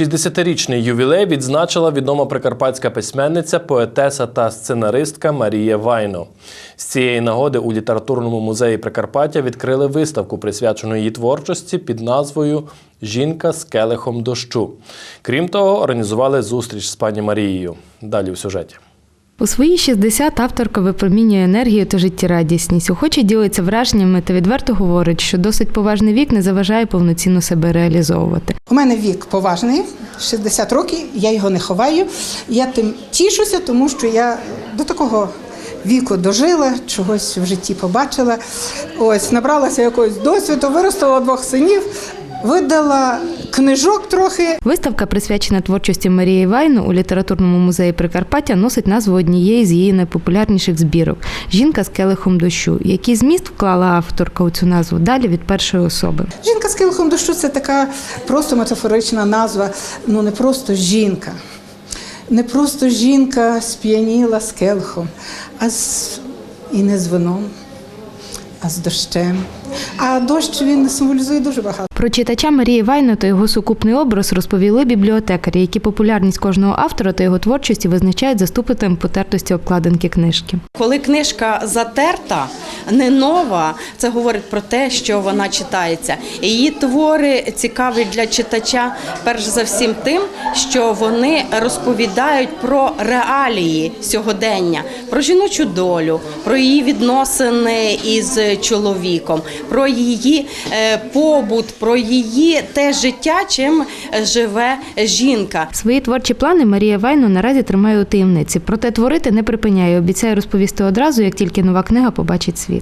60-річний ювілей відзначила відома прикарпатська письменниця, поетеса та сценаристка Марія Вайно. З цієї нагоди у літературному музеї Прикарпаття відкрили виставку, присвячену її творчості під назвою Жінка з келихом дощу. Крім того, організували зустріч з пані Марією. Далі в сюжеті. У свої 60 авторка випромінює енергію та життєрадісність. Охоче ділиться враженнями та відверто говорить, що досить поважний вік не заважає повноцінно себе реалізовувати. У мене вік поважний, 60 років, я його не ховаю. Я тим тішуся, тому що я до такого віку дожила, чогось в житті побачила. Ось набралася якогось досвіду, виростила двох синів, видала книжок трохи. Виставка, присвячена творчості Марії Вайну у літературному музеї Прикарпаття, носить назву однієї з її найпопулярніших збірок Жінка з келихом дощу. Який зміст вклала авторка у цю назву далі від першої особи. Жінка з килихом дощу це така просто метафорична назва. Ну не просто жінка. Не просто жінка сп'яніла з келихом, а з і не з вином, а з дощем. А дощ він символізує дуже багато. Про читача Марії Вайна та його сукупний образ розповіли бібліотекарі, які популярність кожного автора та його творчості визначають за ступенем потертості обкладинки книжки. Коли книжка затерта, не нова, це говорить про те, що вона читається. Її твори цікаві для читача, перш за всім тим, що вони розповідають про реалії сьогодення, про жіночу долю, про її відносини із чоловіком, про її е, побут, про її те життя, чим живе жінка. Свої творчі плани Марія Вайну наразі тримає у таємниці, проте творити не припиняє. Обіцяє розповісти одразу, як тільки нова книга побачить світ.